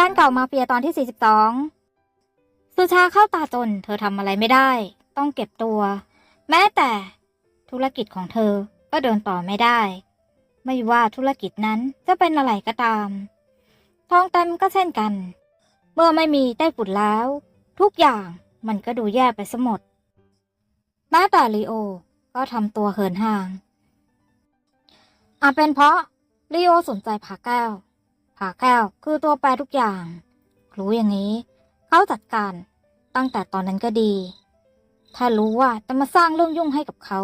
ฟนเก่ามาเฟียตอนที่ 42 สุชาเข้าตาจน เธอทำอะไรไม่ได้ ต้องเก็บตัว แม้แต่ธุรกิจของเธอก็เดินต่อไม่ได้ ไม่ว่าธุรกิจนั้นจะเป็นอะไรก็ตาม ทองเต็มก็เช่นกัน เมื่อไม่มีไต้ฝุ่นแล้ว ทุกอย่างมันก็ดูแย่ไปสมดแม้แต่ลีโอก็ทำตัวเหินห่างอาจเป็นเพราะลีโอสนใจผาแก้ว ผาแก้วคือตัวแปรทุกอย่าง รู้อย่างนี้ เขาจัดการตั้งแต่ตอนนั้นก็ดี ถ้ารู้ว่าจะมาสร้างเรื่องยุ่งให้กับเขา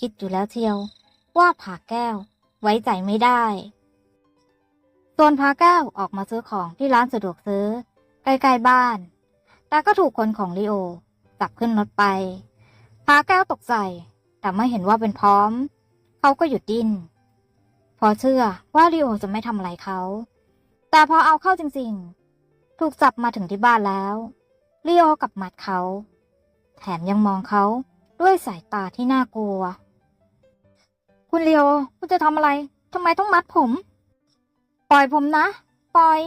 คิดอยู่แล้วเทียว ว่าผาแก้วไว้ใจไม่ได้ส่วนผาแก้วออกมาซื้อของที่ร้านสะดวกซื้อ ใกล้ๆบ้าน แต่ก็ถูกคนของลีโอจับขึ้นรถไปผาแก้วตกใจแต่เมื่อเห็นว่าเป็นพร้อม เขาก็หยุดดิ้น พอเชื่อว่าลีโอจะไม่ทำอะไรเขา แต่พอเอาเข้าจริงๆ ถูกจับมาถึงที่บ้านแล้วลีโอกับมัดเขา แถมยังมองเขาด้วยสายตาที่น่ากลัว คุณลีโอคุณจะทำอะไรทำไมต้องมัดผม ปล่อยผมนะ ปล่อย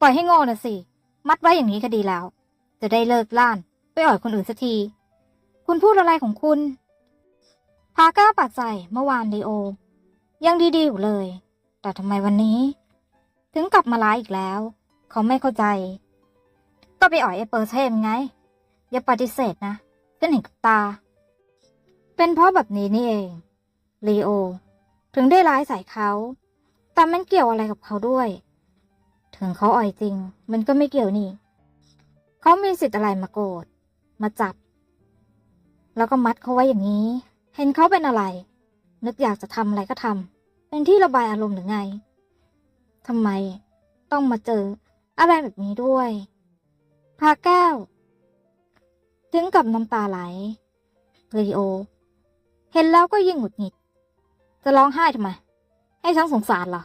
ปล่อยให้โง่น่ะสิ มัดไว้อย่างนี้ก็ดีแล้ว จะได้เลิกล่านไปอ่อยคนอื่นสักที คุณพูดอะไรของคุณ พาก้าปากใจเมื่อวานลีโอ ยังดีๆอยู่เลย แต่ทำไมวันนี้ ถึงกลับมาร้ายอีกแล้ว เขาไม่เข้าใจ ก็ไปอ่อยไอ้เปอร์เทมไง อย่าปฏิเสธนะฉันเห็นกับตา เป็นเพราะแบบนี้นี่เองลีโอ ถึงได้ร้ายใส่เขา แต่มันเกี่ยวอะไรกับเขาด้วย ถึงเขาอ่อยจริง มันก็ไม่เกี่ยวนี่ เขามีสิทธิ์อะไรมาโกรธมาจับ แล้วก็มัดเขาไว้อย่างนี้ เห็นเขาเป็นอะไร นึกอยากจะทำอะไรก็ทำเป็นที่ระบายอารมณ์หรือไงทำไมต้องมาเจออะไรแบบนี้ด้วยพาแก้ว ถึงกับน้ำตาไหลลีโอ เห็นแล้วก็ยิ่งหงุดหงิด จะร้องไห้ทำไม ให้ฉันสงสารเหรอ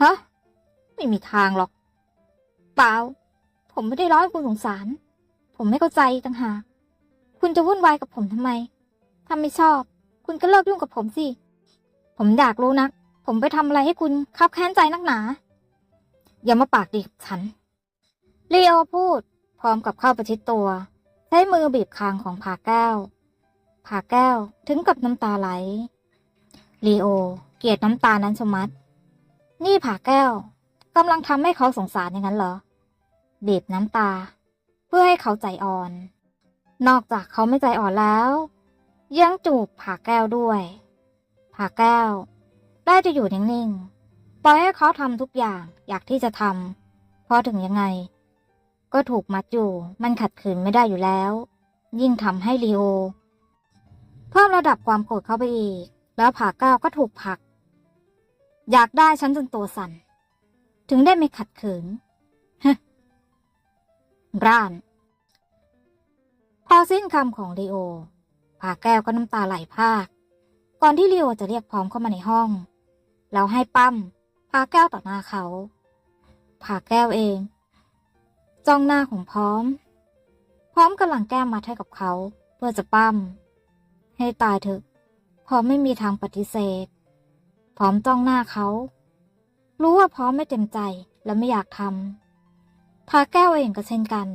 ฮะ ไม่มีทางหรอก เปล่า ผมไม่ได้ร้องให้คุณสงสาร ผมไม่เข้าใจต่างหาก คุณจะวุ่นวายกับผมทำไม ถ้าไม่ชอบ คุณก็เลิกยุ่งกับผมสิ ผมอยากรู้นัก ผมไปทำอะไรให้คุณคับแค้นใจนักหนา อย่ามาปากดีกับฉันลีโอพูด พร้อมกับเข้าประชิดตัว ใช้มือบีบคางของผาแก้วผาแก้วถึงกับน้ำตาไหลลีโอ เกลียดน้ำตานั้นชมัด นี่ผาแก้วกำลังทำให้เขาสงสารอย่างนั้นเหรอบีบน้ำตา เพื่อให้เขาใจอ่อน นอกจากเขาไม่ใจอ่อนแล้ว ยังจูบผาแก้วด้วยผาแก้ว ได้จะอยู่นิ่งๆ ปล่อยให้เขาทำทุกอย่างอยากที่จะทำเพราะถึงยังไง ก็ถูกมัดอยู่มันขัดขืนไม่ได้อยู่แล้ว ยิ่งทำให้ลีโอ เพิ่มระดับความโกรธเข้าไปอีก แล้วผาแก้วก็ถูกผลัก อยากได้ฉันจนตัวสั่นถึงได้ไม่ขัดขืนร่านพอสิ้นคำของลีโอ ผาแก้วก็น้ำตาไหลพาก ก่อนที่ลีโอจะเรียกพร้อมเข้ามาในห้อง แล้วให้ปั้มผาแก้วต่อหน้าเขาผาแก้วเอง จ้องหน้าของพร้อม พร้อมกำลังแก้มมัดให้กับเขา เพื่อจะปั้ม ให้ตายเถอะ พร้อมไม่มีทางปฏิเสธ พร้อมจ้องหน้าเขา รู้ว่าพร้อมไม่เต็มใจและไม่อยากทำผาแก้วเองก็เช่นกัน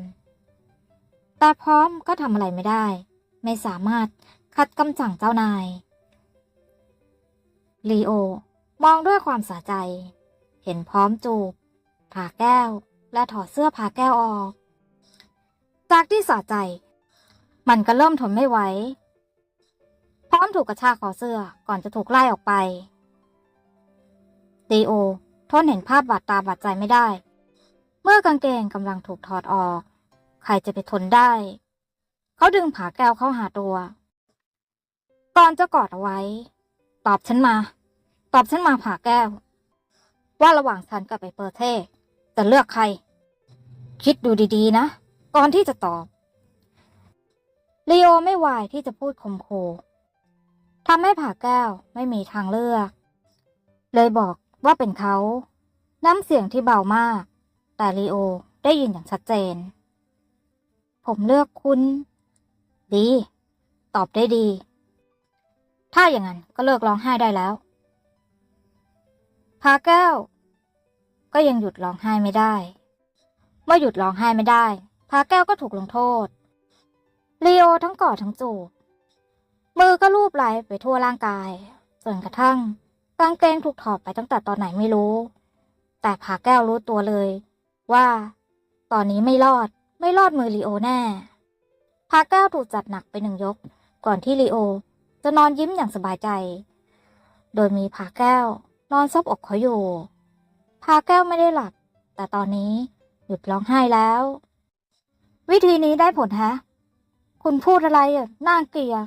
แต่พร้อมก็ทำอะไรไม่ได้ ไม่สามารถขัดคำสั่งเจ้านายลีโอ มองด้วยความสะใจ เห็นพร้อมจูบผ่าแก้ว และถอดเสื้อผ่าแก้วออก จากที่สะใจ มันก็เริ่มทนไม่ไหวพร้อมถูกกระชากคอเสื้อก่อนจะถูกไล่ออกไปลีโอทนเห็นภาพบาดตาบาดใจไม่ได้ เมื่อกางเกงกำลังถูกถอดออก ใครจะไปทนได้ เขาดึงผาแก้วเข้าหาตัว ก่อนจะกอดเอาไว้ ตอบฉันมา ตอบฉันมาผาแก้ว ว่าระหว่างฉันกับไอเปอร์เทจะเลือกใคร คิดดูดีๆ นะ ก่อนที่จะตอบลีโอไม่วายที่จะพูดคมโคทำให้ผาแก้วไม่มีทางเลือก เลยบอกว่าเป็นเขา น้ำเสียงที่เบามาก แต่ลีโอได้ยินอย่างชัดเจน ผมเลือกคุณ ดี ตอบได้ดี ถ้าอย่างนั้นก็เลิกร้องไห้ได้แล้ว พาแก้ว ก็ยังหยุดร้องไห้ไม่ได้ เมื่อหยุดร้องไห้ไม่ได้ พาแก้วก็ถูกลงโทษลีโอทั้งกอดทั้งจูบ มือก็ลูบไหลไปทั่วร่างกาย จนกระทั่งกางเกงถูกถอดไปตั้งแต่ตอนไหนไม่รู้ แต่ผาแก้วรู้ตัวเลย ว่า ตอนนี้ไม่รอดไม่รอดมือลีโอแน่าแก้วถูกจัดหนักไปหนึ่งยก ก่อนที่ลีโอ จะนอนยิ้มอย่างสบายใจ โดยมีผาแก้วนอนซบอกเขาอยู่ผาแก้วไม่ได้หลับ แต่ตอนนี้หยุดร้องไห้แล้ว วิธีนี้ได้ผลฮะ คุณพูดอะไรอะน่าเกลียด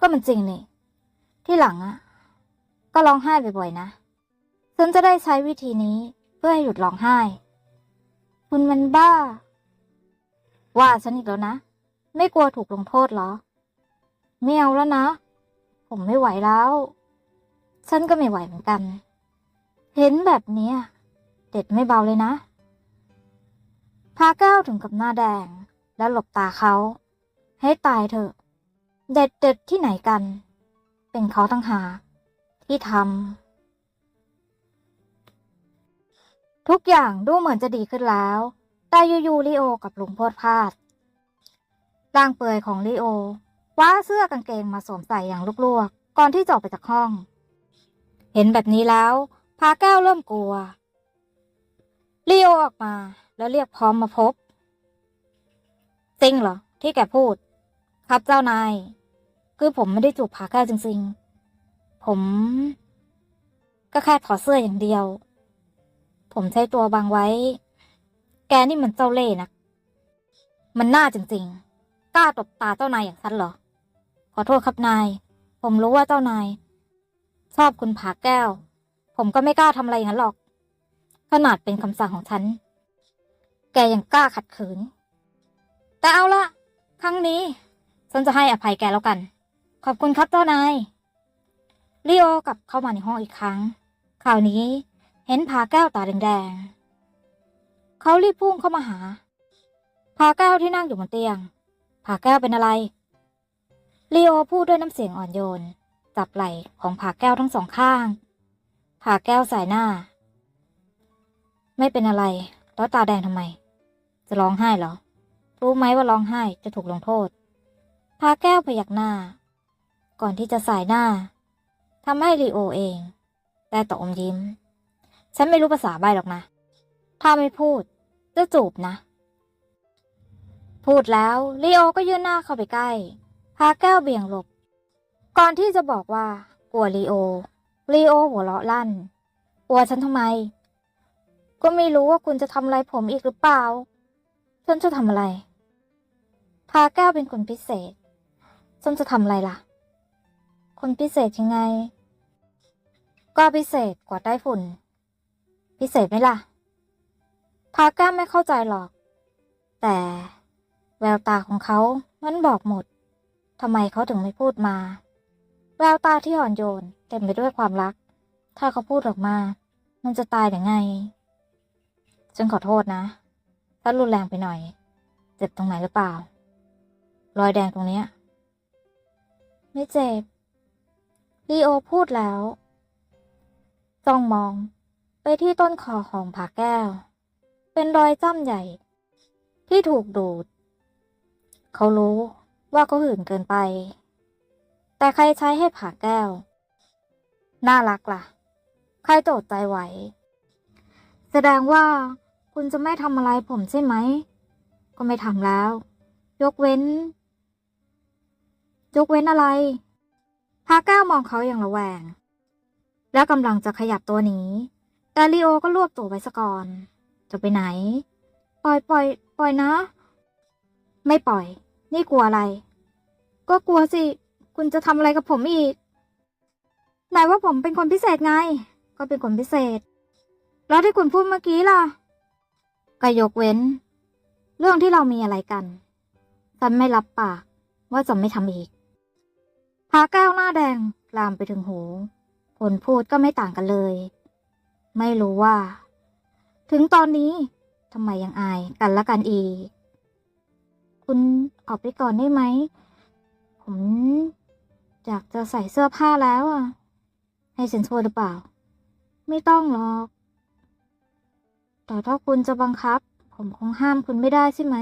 ก็มันจริงนี่ ที่หลังอะ ก็ร้องไห้บ่อยๆนะฉันจะได้ใช้วิธีนี้เพื่อให้หยุดร้องไห้ คุณมันบ้า ว่าฉันอีกแล้วนะ ไม่กลัวถูกลงโทษเหรอ ไม่เอาแล้วนะ ผมไม่ไหวแล้ว ฉันก็ไม่ไหวเหมือนกัน เห็นแบบนี้เด็ดไม่เบาเลยนะ พาก้าวถึงกับหน้าแดง แล้วหลบตาเขา ให้ตายเถอะ เด็ดเด็ดที่ไหนกัน เป็นเขาตั้งหา ที่ทำทุกอย่างดูเหมือนจะดีขึ้นแล้ว แต่อยู่ๆลีโอกับลุงโพดพลาด ร่างเปลือยของลีโอคว้าเสื้อกางเกงมาสวมใส่อย่างลวกๆ ก่อนที่จะออกไปจากห้อง เห็นแบบนี้แล้ว พาแก้วเริ่มกลัวลีโอออกมาแล้วเรียกพร้อมมาพบจริงเหรอ ที่แกพูด ครับเจ้านาย คือผมไม่ได้จูบผาแก้วจริงๆ ผม ก็แค่ถอดเสื้ออย่างเดียว ผมใช้ตัวบังไว้ แกนี่มันเจ้าเล่ห์นะ มันน่าจริงๆ กล้าตบตาเจ้านายอย่างฉันเหรอ ขอโทษครับนาย ผมรู้ว่าเจ้านาย ชอบคุณผาแก้ว ผมก็ไม่กล้าทำอะไรอย่างนั้นหรอก ขนาดเป็นคำสั่งของฉัน แกยังกล้าขัดขืน แต่เอาละครั้งนี้ ฉันจะให้อภัยแกแล้วกัน ขอบคุณครับเจ้านายลีโอกลับเข้ามาในห้องอีกครั้ง คราวนี้เห็นผาแก้วตาแดงๆ เขารีบพุ่งเข้ามาหาผาแก้วที่นั่งอยู่บนเตียง ผาแก้วเป็นอะไรลีโอพูดด้วยน้ำเสียงอ่อนโยน จับไหล่ของผาแก้วทั้งสองข้าง ผาแก้วสายหน้า ไม่เป็นอะไร แล้วตาแดงทำไม จะร้องไห้เหรอ รู้ไหมว่าร้องไห้จะถูกลงโทษ ผาแก้วพยักหน้า ก่อนที่จะสายหน้าทำให้ลีโอเองได้แต่อมยิ้ม ฉันไม่รู้ภาษาใบหรอกนะ ถ้าไม่พูดจะจูบนะ พูดแล้วลีโอก็ยื่นหน้าเข้าไปใกล้ พาแก้วเบี่ยงหลบ ก่อนที่จะบอกว่ากลัวลีโอลีโอหัวเราะลั่นกลัวฉันทำไม ก็ไม่รู้ว่าคุณจะทำอะไรผมอีกหรือเปล่า ฉันจะทำอะไร พาแก้วเป็นคนพิเศษ ฉันจะทำอะไรล่ะ คนพิเศษยังไง ก็พิเศษกว่าได้ฝุ่น พิเศษไหมล่ะ พาแก้วไม่เข้าใจหรอก แต่ แววตาของเขามันบอกหมดทำไมเขาถึงไม่พูดมา แววตาที่อ่อนโยนเต็มไปด้วยความรัก ถ้าเขาพูดออกมา มันจะตายหรือไงฉันขอโทษนะ ถ้ารุนแรงไปหน่อย เจ็บตรงไหนหรือเปล่า รอยแดงตรงเนี้ย ไม่เจ็บลีโอพูดแล้วจ้องมองไปที่ต้นคอของผาแก้ว เป็นรอยจ้ำใหญ่ ที่ถูกดูด เขารู้ว่าเขาหื่นเกินไป แต่ใครใช้ให้ผ่าแก้ว น่ารักล่ะ ใครโจดใจไหว แสดงว่าคุณจะไม่ทำอะไรผมใช่ไหม ก็ไม่ทำแล้ว ยกเว้น ยกเว้นอะไรพาแก้วมองเขาอย่างระแวง แล้วกำลังจะขยับตัวหนีแต่ลีโอก็รวบตัวไว้ซะก่อน จะไปไหน ปล่อยปล่อย ปล่อยนะ ไม่ปล่อย นี่กลัวอะไร ก็กลัวสิ คุณจะทำอะไรกับผมอีกไหนว่าผมเป็นคนพิเศษไง ก็เป็นคนพิเศษ แล้วที่คุณพูดเมื่อกี้ล่ะก็ยกเว้น เรื่องที่เรามีอะไรกัน ฉันไม่รับปากว่าจะไม่ทำอีกพาแก้วหน้าแดงลามไปถึงหู คนพูดก็ไม่ต่างกันเลย ไม่รู้ว่า ถึงตอนนี้ทำไมยังอายกันละกันอีก คุณออกไปก่อนได้ไหม ผมอยากจะใส่เสื้อผ้าแล้วอะ ให้ฉันช่วยหรือเปล่า ไม่ต้องหรอก แต่ถ้าคุณจะบังคับ ผมคงห้ามคุณไม่ได้ใช่ไหม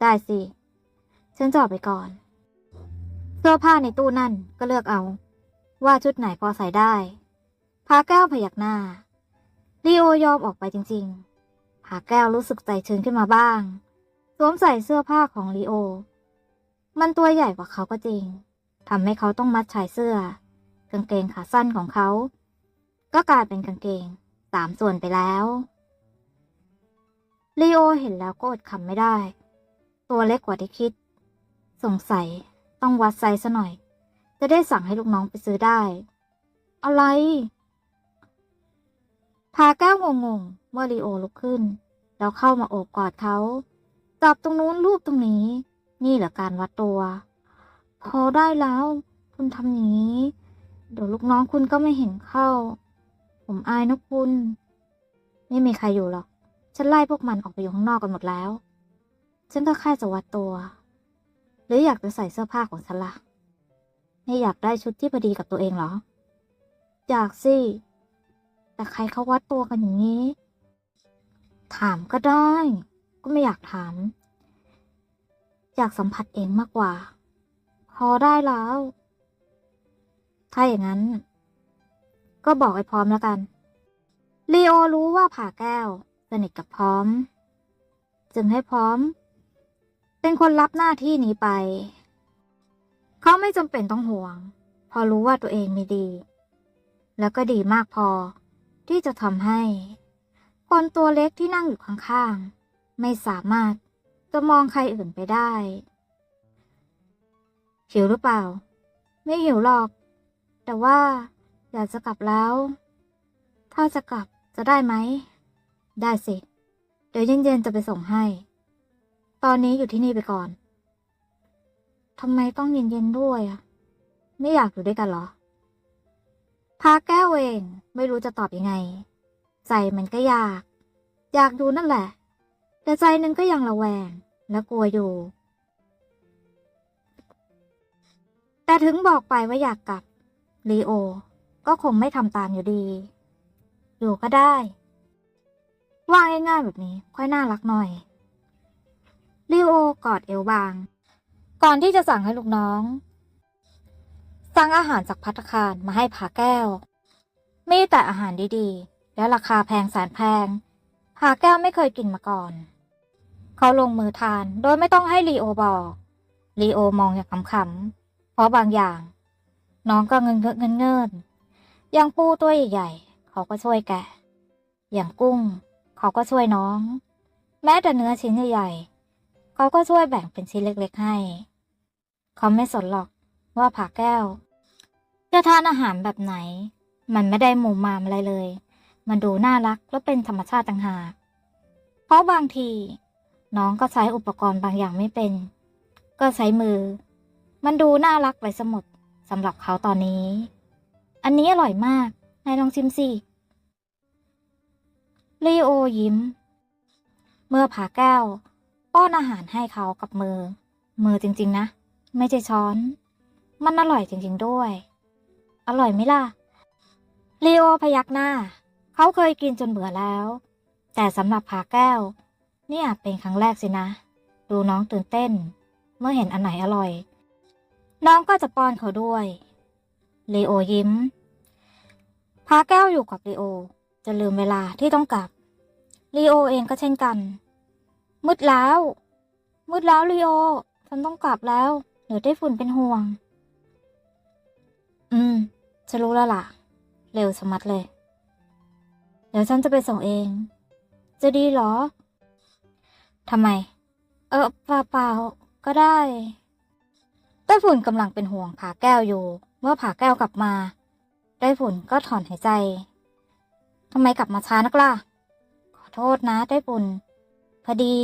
ได้สิ ฉันจออกไปก่อน เสื้อผ้าในตู้นั่นก็เลือกเอา ว่าชุดไหนพอใส่ได้ พาแก้วพยักหน้าลีโอยอมออกไปจริง ๆ พาแก้วรู้สึกใจชื้นขึ้นมาบ้าง วมใส่เสื้อผ้าของลีโอ มันตัวใหญ่กว่าเขาก็จริง ทำให้เขาต้องมัดชายเสื้อ กางเกงขาสั้นของเขา ก็กลายเป็นกางเกงสามส่วนไปแล้วลีโอเห็นแล้วก็อดขำไม่ได้ ตัวเล็กกว่าที่คิด สงสัยต้องวัดไซส์ซะหน่อย จะได้สั่งให้ลูกน้องไปซื้อได้ อะไร พาแก้วงงๆเมื่อลีโอลุกขึ้น แล้วเข้ามาโอบกอดเขา จับตรงนู้นรูปตรงนี้ นี่เหรอการวัดตัว พอได้แล้ว คุณทำอย่างนี้ เดี๋ยวลูกน้องคุณก็ไม่เห็นเข้า ผมอายนะคุณ ไม่มีใครอยู่หรอก ฉันไล่พวกมันออกไปอยู่ข้างนอกกันหมดแล้ว ฉันก็แค่จะวัดตัว หรืออยากจะใส่เสื้อผ้าของฉันละ่ะไม่อยากได้ชุดที่พอดีกับตัวเองเหรอ อยากสิ แต่ใครเขาวัดตัวกันอย่างนี้ ถามก็ได้ ก็ไม่อยากถาม อยากสัมผัสเองมากกว่า พอได้แล้ว ถ้าอย่างนั้น ก็บอกไอ้พร้อมแล้วกันลีโอรู้ว่าผ่าแก้วสนิทกับพร้อม จึงให้พร้อม เป็นคนรับหน้าที่นี้ไป เขาไม่จำเป็นต้องห่วง พอรู้ว่าตัวเองมีดี แล้วก็ดีมากพอที่จะทำให้ คนตัวเล็กที่นั่งอยู่ข้างๆ ไม่สามารถจะมองใครอื่นไปได้ หิวหรือเปล่า ไม่หิวหรอก แต่ว่าอยากจะกลับแล้ว ถ้าจะกลับจะได้ไหม ได้สิ เดี๋ยวเย็นๆจะไปส่งให้ ตอนนี้อยู่ที่นี่ไปก่อน ทำไมต้องเย็นๆด้วยอะไม่อยากอยู่ด้วยกันเหรอ พาแก้วเองไม่รู้จะตอบยังไง ใจมันก็อยาก อยากดูนั่นแหละ แต่ใจหนึงก็ยังระแวงและกลัวอยู่ แต่ถึงบอกไปว่าอยากกลับลีโอ ก็คงไม่ทำตามอยู่ดี อยู่ก็ได้ ว่าง่ายๆแบบนี้ค่อยน่ารักหน่อยลีโอกอดเอวบาง ก่อนที่จะสั่งให้ลูกน้อง สั่งอาหารจากพัตคารมาให้ผาแก้ว มีแต่อาหารดีๆ และราคาแพงแสนแพงผาแก้วไม่เคยกินมาก่อน เขาลงมือทานโดยไม่ต้องให้ลีโอบอกลีโอมองอย่างขำๆเพราะบางอย่าง น้องก็เงินเงินเงินเงินอย่างปูตัวใหญ่ๆเขาก็ช่วยแกะ อย่างกุ้ง เขาก็ช่วยน้อง แม้แต่เนื้อชิ้นใหญ่ๆเขาก็ช่วยแบ่งเป็นชิ้นเล็กๆให้ เขาไม่สนหรอกว่าผาแก้ว จะทานอาหารแบบไหน มันไม่ได้หมูมามอะไรเลย มันดูน่ารักและเป็นธรรมชาติต่างหากเพราะบางที น้องก็ใช้อุปกรณ์บางอย่างไม่เป็น ก็ใช้มือ มันดูน่ารักไปสมดสำหรับเขาตอนนี้ อันนี้อร่อยมาก นายลองชิมสิลีโอยิ้ม เมื่อผาแก้ว ป้อนอาหารให้เขากับมือ มือจริง ๆ นะ ไม่ใช่ช้อน มันอร่อยจริง ๆ ด้วย อร่อยไหมล่ะลีโอพยักหน้า เขาเคยกินจนเบื่อแล้ว แต่สำหรับผาแก้ว เนี่ยเป็นครั้งแรกสินะ ดูน้องตื่นเต้น เมื่อเห็นอันไหนอร่อย น้องก็จะป้อนเขาด้วยเลีโอยิ้ม พาแก้วอยู่กับลีโอ จะลืมเวลาที่ต้องกลับลีโอเองก็เช่นกัน มืดแล้ว มืดแล้วลีโอ ฉันต้องกลับแล้วเดี๋ยวได้ฝุ่นเป็นห่วง อืมจะรู้แล้วล่ะ เร็วชะมัดเลย เดี๋ยวฉันจะไปส่งเอง จะดีเหรอ ทำไม เออเปล่าเปล่าก็ได้ไต้ฝุ่นกำลังเป็นห่วงผาแก้วอยู่ เมื่อผาแก้วกลับมาไต้ฝุ่นก็ถอนหายใจทำไมกลับมาช้านักล่ะ ขอโทษนะไต้ฝุ่นพอดี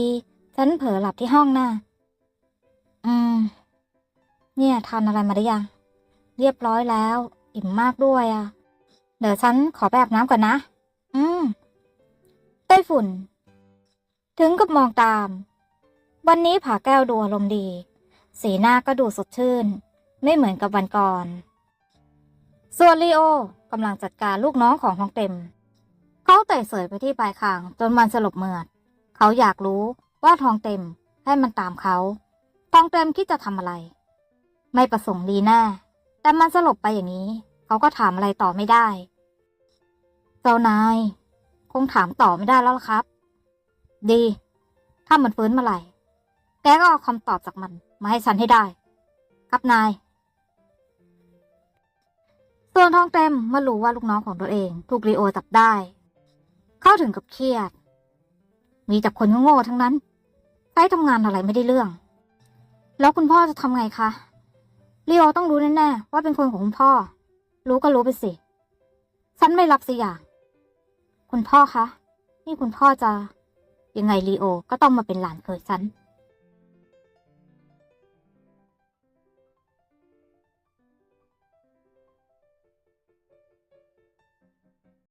ฉันเผลอหลับที่ห้องน่ะ อืม เนี่ยทานอะไรมาได้ยัง เรียบร้อยแล้ว อิ่มมากด้วยอะ เดี๋ยวฉันขอไปอาบน้ำก่อนนะ อืม ไต้ฝุ่น ถึงกับมองตาม วันนี้ผาแก้วดูอารมณ์ดี สีหน้าก็ดูสดชื่น ไม่เหมือนกับวันก่อน ส่วนลีโอกำลังจัดการลูกน้องของทองเต็ม เขาเตะเสยไปที่ปลายคางจนมันสลบเหมือด เขาอยากรู้ว่าทองเต็มให้มันตามเขาทองเต็มคิดจะทำอะไร ไม่ประสงค์ดีแน่แต่มันสลบไปอย่างนี้ เขาก็ถามอะไรต่อไม่ได้ เจ้านาย คงถามต่อไม่ได้แล้วครับ ดี ถ้ามันฟื้นเมื่อไหร่ แกก็เอาคำตอบจากมัน มาให้ฉันให้ได้ ครับนาย ส่วนทองเต็มเมื่อรู้ว่าลูกน้องของตัวเอง ถูกลีโอจับได้ เข้าถึงกับเครียด มีแต่คนโง่ๆทั้งนั้นใช้ทำงานอะไรไม่ได้เรื่อง แล้วคุณพ่อจะทำไงคะลีโอต้องรู้แน่ๆว่าเป็นคนของคุณพ่อ รู้ก็รู้ไปสิ ฉันไม่รับสิอย่าง คุณพ่อคะ นี่คุณพ่อจะ ยังไงลีโอก็ต้องมาเป็นหลานเคยฉัน